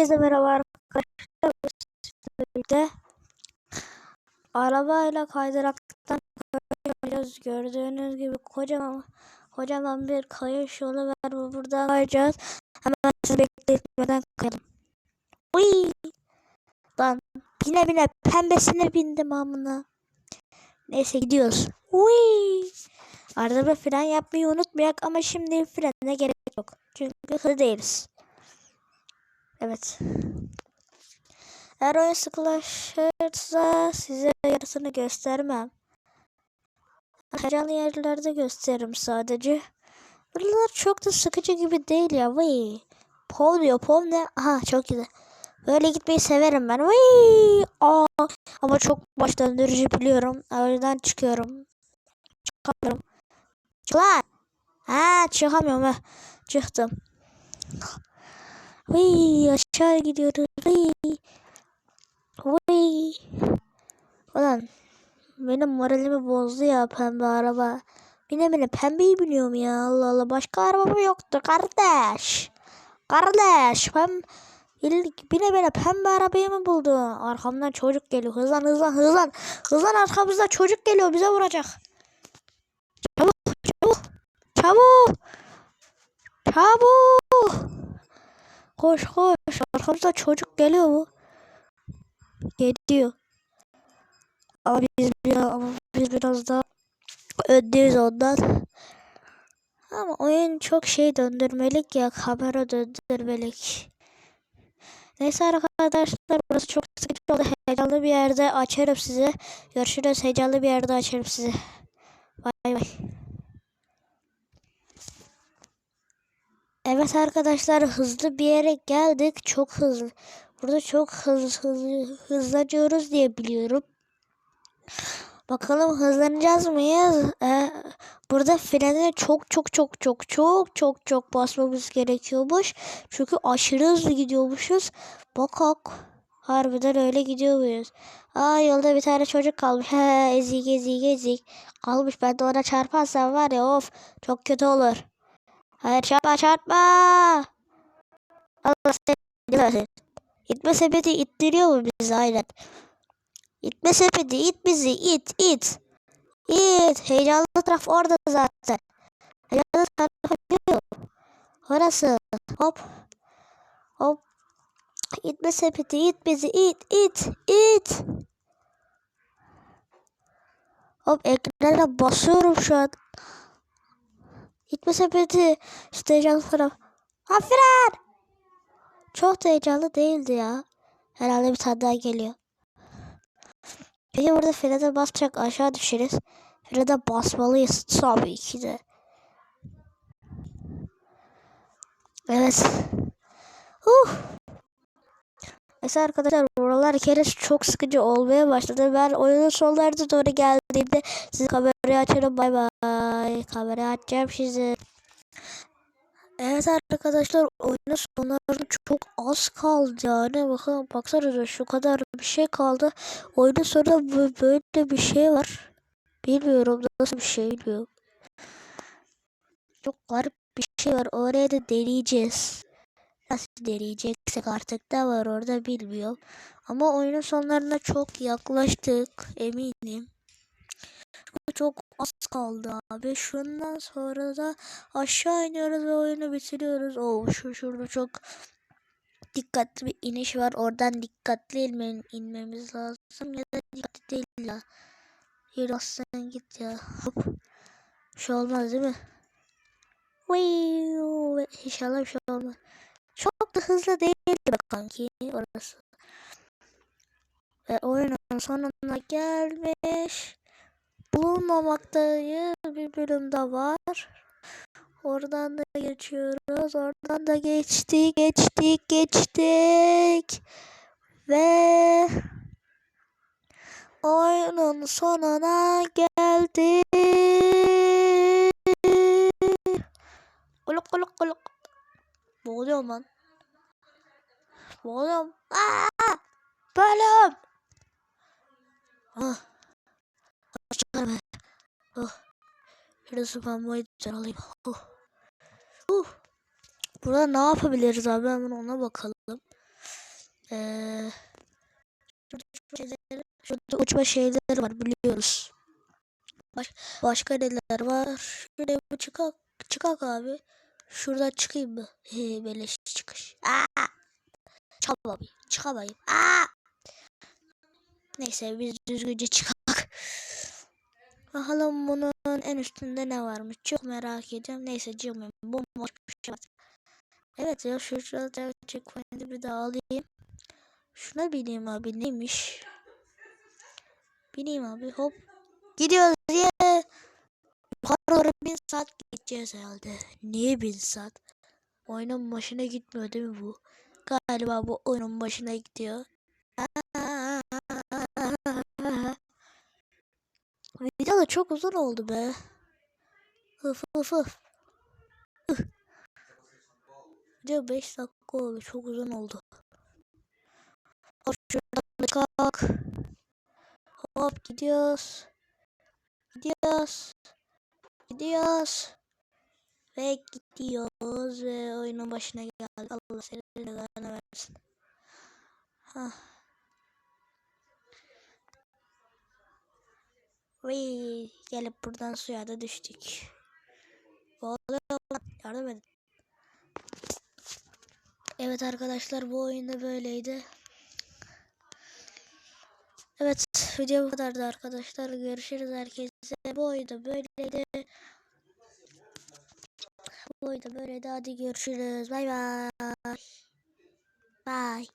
Herkese merhaba arkadaşlar. Birlikte arabayla kaydıraktan kayıyoruz. Gördüğünüz gibi kocaman kocaman bir kayış yolu var. Bu Buradan kayacağız. Hemen sizi bekletmeden kayalım. Uy! Lan bine bine pembesine bindim amına. Neyse gidiyoruz. Uy! Arada bir fren yapmayı unutmayak ama şimdi frene gerek yok. Çünkü hızlı değiliz. Evet. Eğer oyun sıkılaşırsa size yarısını göstermem. Heyecanlı yerlerde gösteririm sadece. Buralar çok da sıkıcı gibi değil ya. Vay. Pol diyor. Pol ne? Aha çok güzel. Böyle gitmeyi severim ben. Vay. Aa. Ama çok baş döndürücü biliyorum. O çıkıyorum. Çıkamıyorum. Çık lan. Ha çıkamıyorum. Çıktım. Vay aşağı gidiyoruz. Vay. Vay. Ulan benim moralimi bozdu ya pembe araba. Bine bine pembeyi biliyorum ya Allah Allah. Başka arabam yoktu kardeş. Kardeş pem bine bine pembe arabayı mı buldu? Arkamdan çocuk geliyor. Hızlan hızlan hızlan. Hızlan arkamızda çocuk geliyor bize vuracak. Çabuk çabuk. Çabuk. Çabuk. Koş koş. Arkamızda çocuk geliyor mu? Geliyor. Ama biz, biraz, ama biz biraz daha öndeyiz ondan. Ama oyun çok şey döndürmelik ya. Kamera döndürmelik. Neyse arkadaşlar burası çok sıkıcı oldu. Heyecanlı bir yerde açarım size. Görüşürüz. Heyecanlı bir yerde açarım size. Bay bay. Evet arkadaşlar hızlı bir yere geldik. Çok hızlı. Burada çok hızlı hızlı hızlanıyoruz diye biliyorum. Bakalım hızlanacağız mıyız? Ee, burada frene çok çok çok çok çok çok çok basmamız gerekiyormuş. Çünkü aşırı hızlı gidiyormuşuz. Bakak. Harbiden öyle gidiyor muyuz? Aa yolda bir tane çocuk kalmış. He ezik ezik ezik. Kalmış ben de ona çarparsam var ya of çok kötü olur. Hayır çarpma çarpma. Allah seni İtme sepeti ittiriyor mu bizi aynen. İtme sepeti it bizi it it. İt. Heyecanlı taraf orada zaten. Heyecanlı taraf. Orası. Hop. Hop. İtme sepeti it bizi it it it. Hop ekrana basıyorum şu an. İtme sepeti. İşte heyecanlı taraf. Aferin. Çok da heyecanlı değildi ya. Herhalde bir tane daha geliyor. Peki burada frene basacak aşağı düşeriz. Frene basmalıyız tabii ki de. Evet. Uh. Mesela arkadaşlar buralar kere çok sıkıcı olmaya başladı. Ben oyunun sonlarına doğru geldiğimde size kamerayı açarım. Bay bay. Kamerayı açacağım size. Evet arkadaşlar oyunun sonlarında çok az kaldı yani bakın baksanıza şu kadar bir şey kaldı. Oyunun sonunda böyle bir şey var. Bilmiyorum nasıl bir şey bilmiyorum. Çok garip bir şey var oraya da deneyeceğiz. Nasıl deneyeceksek artık da var orada bilmiyorum. Ama oyunun sonlarına çok yaklaştık eminim. Çok az kaldı abi. Şundan sonra da aşağı iniyoruz ve oyunu bitiriyoruz. Oo şu şurada çok dikkatli bir iniş var. Oradan dikkatli inme, inmemiz lazım ya da dikkatli değil ya. Yürü aslan git ya. Hop. Bir şey olmaz değil mi? İnşallah bir şey olmaz. Çok da hızlı değil be kanki orası. Ve oyunun sonuna gelmiş bulunmamaktayı bir bölüm de var. Oradan da geçiyoruz. Oradan da geçtik, geçtik, geçtik. Ve oyunun sonuna geldik. Kuluk kuluk kuluk. Boğuluyorum lan. Boğuluyorum. Aa! Bölüm. Ah. Çıkarma. Oh. Şurası pambayı düzen alayım. Oh. Uh. Burada ne yapabiliriz abi hemen ona bakalım. Ee, şurada şeyleri, şurada uçma şeyleri var biliyoruz. Baş, başka neler var? Şuraya bir çıkak, çıkak abi. Şuradan çıkayım mı? He, beleş çıkış. Aa! Çıkamayayım. Çıkamayayım. Aa! Neyse biz düzgünce çıkak. Bakalım bunun en üstünde ne varmış? Çok merak ediyorum. Neyse cıvmayayım. Bomboş bir şey var. Evet ya şu şurada checkpoint'i bir daha alayım. Şuna bineyim abi neymiş? Bineyim abi hop. Gidiyoruz ya. Yukarı bin saat gideceğiz herhalde. Niye bin saat? Oyunun başına gitmiyor değil mi bu? Galiba bu oyunun başına gidiyor. Video da çok uzun oldu be. Hıf hıf hıf. Video 5 dakika oldu. Çok uzun oldu. Hop şuradan kalk. Hop gidiyoruz. Gidiyoruz. Gidiyoruz. Ve gidiyoruz ve oyunun başına geldik. Allah seni de versin. Hah. Vay, gelip buradan suya da düştük. Lan. Yardım edin. Evet arkadaşlar bu oyunda böyleydi. Evet video bu kadardı arkadaşlar. Görüşürüz herkese. Bu oyunda böyleydi. Bu oyunda böyleydi. Hadi görüşürüz. Bay bay. Bay.